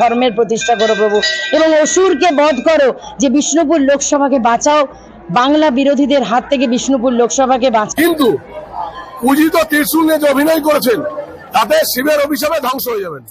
ধর্মের প্রতিষ্ঠা করো প্রভু, এবং অসুরকে বধ করো যে বিষ্ণুপুর লোকসভাকে বাঁচাও। বাংলা বিরোধীদের হাত থেকে বিষ্ণুপুর লোকসভাকে বাঁচাও। কিন্তু পূজিত ত্রিশুল নিয়ে যে অভিনয় করেছেন, তাতে শিবের অভিশাপে ধ্বংস হয়ে যাবেন।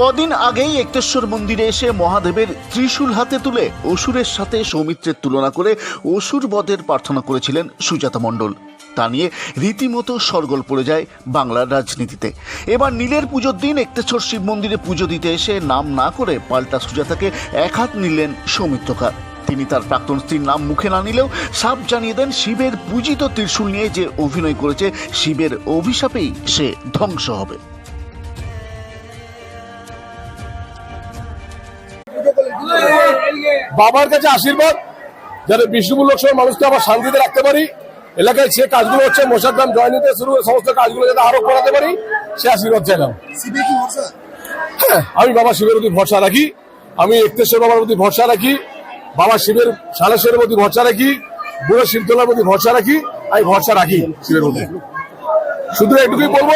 কদিন আগেই একটেশ্বর মন্দিরে এসে মহাদেবের ত্রিশূল হাতে তুলে অসুরের সাথে সৌমিত্রের তুলনা করে অসুর বধের প্রার্থনা করেছিলেন সুজাতা মণ্ডল। তা নিয়ে রীতিমতো সরগোল পড়ে যায় বাংলার রাজনীতিতে। এবার নীলের পুজোর দিন একটেশ্বর শিব মন্দিরে পুজো দিতে এসে নাম না করে পাল্টা সুজাতাকে এক হাত নিলেন সৌমিত্রকার। তিনি তার প্রাক্তন স্ত্রীর নাম মুখে না নিলেও সাপ জানিয়ে দেন শিবের পূজিত ত্রিশূল নিয়ে যে অভিনয় করেছে, শিবের অভিশাপেই সে ধ্বংস হবে। বাবার কাছে আশীর্বাদ যাতে বিষ্ণুপুর লোকসভার মানুষকে আবার শান্তিতে রাখতে পারি। এলাকায় যে কাজগুলো হচ্ছে মশাগ্রাম জয় নিতে শুরু সমস্ত কাজগুলো যাতে আরও করাতে পারি সে আশীর্বাদ চাইলাম হ্যাঁ আমি বাবা শিবের প্রতি ভরসা রাখি। আমি একতেশ্বর বাবার প্রতি ভরসা রাখি। বাবা শিবের সালেশ্বরের প্রতি ভরসা রাখি। বুড়ো শিবতলার প্রতি ভরসা রাখি। আমি ভরসা রাখি শিবের প্রতি। শুধু এটুকুই বলব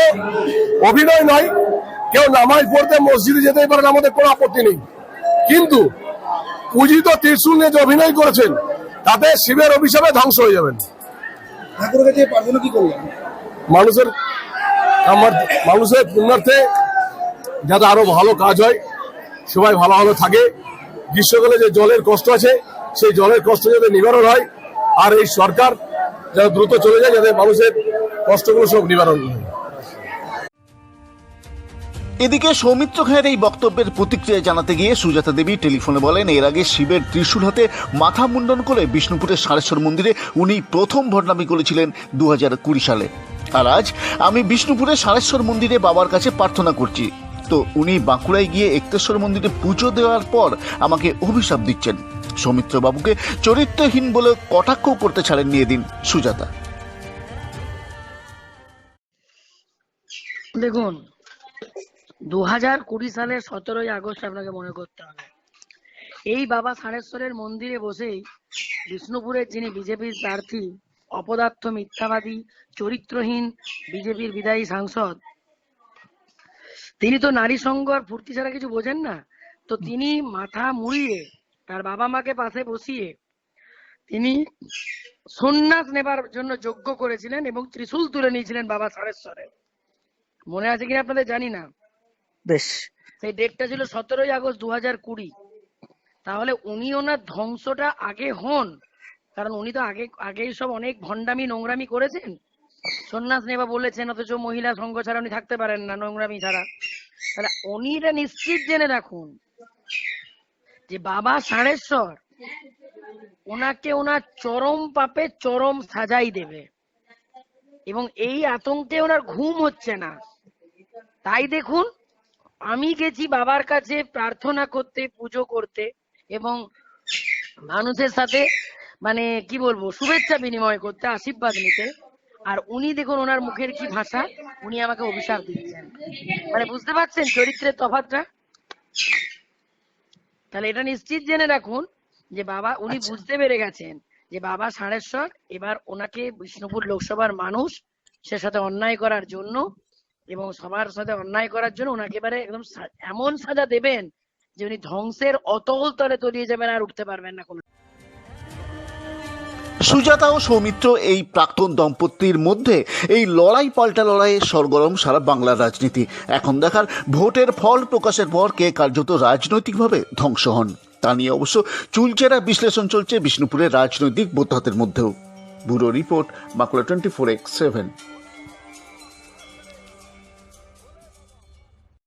অভিনয় নয় কেউ নামাজ পড়তে মসজিদে যেতেই পারেন আমাদের কোনো আপত্তি নেই। কিন্তু পূজিত ত্রিশুল নিয়ে যে অভিনয় করেছেন তাতে শিবের অভিশাপে ধ্বংস হয়ে যাবেন। ঠাকুরের কাছে প্রার্থনা কি করলেন? মানুষের আমার মানুষের পুণ্যার্থে যাতে আরও ভালো কাজ হয় সবাই ভালো ভালো থাকে। গ্রীষ্মকালে যে জলের কষ্ট আছে সেই জলের কষ্ট যাতে নিবারণ হয় আর এই সরকার যাতে দ্রুত চলে যায় যাতে মানুষের কষ্টগুলো সব নিবারণ হয়। এদিকে সৌমিত্র খায়ের এই বক্তব্যের প্রতিক্রিয়া জানাতে গিয়ে সুজাতা দেবী টেলিফোনে বলেন, এর আগে শিবের ত্রিশূল হাতে মাথা মুন্ডন করে বিষ্ণুপুরের সারেশ্বর মন্দিরে উনি প্রথম ভণ্ডামি করেছিলেন দু সালে। আর আজ আমি বিষ্ণুপুরের সারেশ্বর মন্দিরে বাবার কাছে প্রার্থনা করছি। তো উনি বাঁকুড়ায় গিয়ে একতেশ্বর মন্দিরে পুজো দেওয়ার পর আমাকে অভিশাপ দিচ্ছেন। সৌমিত্র বাবুকে চরিত্রহীন বলে কটাক্ষ করতে ছাড়েননি এদিন সুজাতা। দেখুন দু হাজার কুড়ি সালের সতেরোই আগস্ট আপনাকে মনে করতে হবে। এই বাবা সারেশ্বরের মন্দিরে বসেই বিষ্ণুপুরের যিনি বিজেপির প্রার্থী, অপদার্থ, মিথ্যাবাদী, চরিত্রহীন বিজেপির বিদায়ী সাংসদ, তিনি তো নারী সঙ্গ আর ফুর্তি ছাড়া কিছু বোঝেন না। তো তিনি মাথা মুড়িয়ে তার বাবা মাকে পাশে বসিয়ে তিনি সন্ন্যাস নেবার জন্য যোগ্য করেছিলেন এবং ত্রিশূল তুলে নিয়েছিলেন বাবা সারেশ্বরের। মনে আছে কিনা আপনাদের? জানি না। বেশ। সেই ডেটটা ছিল সতেরোই আগস্ট দু হাজার কুড়ি। তাহলে উনি ওনার ধ্বংসটা আগে হন। কারণ উনি তো আগে, আগেই সব অনেক ভণ্ডামি, নোংরামি করেছেন। সন্ন্যাস নেবা বলেছেন, অথচ মহিলা সঙ্গ ছাড়া উনি থাকতে পারেন না নোংরামি ছাড়া। তাহলে উনি এটা নিশ্চিত জেনে রাখুন যে বাবা সাড়েশ্বর ওনাকে ওনার চরম পাপে চরম সাজাই দেবে। এবং এই আতঙ্কে ওনার ঘুম হচ্ছে না। তাই দেখুন আমি গেছি বাবার কাছে প্রার্থনা করতে পুজো করতে এবং মানুষের সাথে মানে কি বলব শুভেচ্ছা বিনিময় করতে আশীর্বাদ নিতে। আর উনি দেখুন ওনার মুখের কি ভাষা উনি আমাকে অভিশাপ দিচ্ছেন। মানে বুঝতে পারছেন চরিত্রের তফাৎটা তাহলে এটা নিশ্চিত জেনে রাখুন যে বাবা উনি বুঝতে পেরে গেছেন যে বাবা সাড়েশ্বর এবার ওনাকে বিষ্ণুপুর লোকসভার মানুষ সে সাথে অন্যায় করার জন্য এবং সবার সাথে অন্যায় করার জন্য ওনাকে এবারে একদম এমন সাজা দেবেন যে উনি ধ্বংসের অতল তলে তলিয়ে যাবেন আর উঠতে পারবেন না কোনো। সুজাতা ও সৌমিত্র এই প্রাক্তন দম্পতির মধ্যে এই লড়াই পাল্টা লড়াইয়ে সরগরম সারা বাংলার রাজনীতি। এখন দেখার ভোটের ফল প্রকাশের পর কে কার্যত রাজনৈতিকভাবে ধ্বংস হন, তা নিয়ে অবশ্য চুলচেরা বিশ্লেষণ চলছে বিষ্ণুপুরের রাজনৈতিক বোতাহাতের মধ্যেও। Bureau report Bankura twenty four X seven.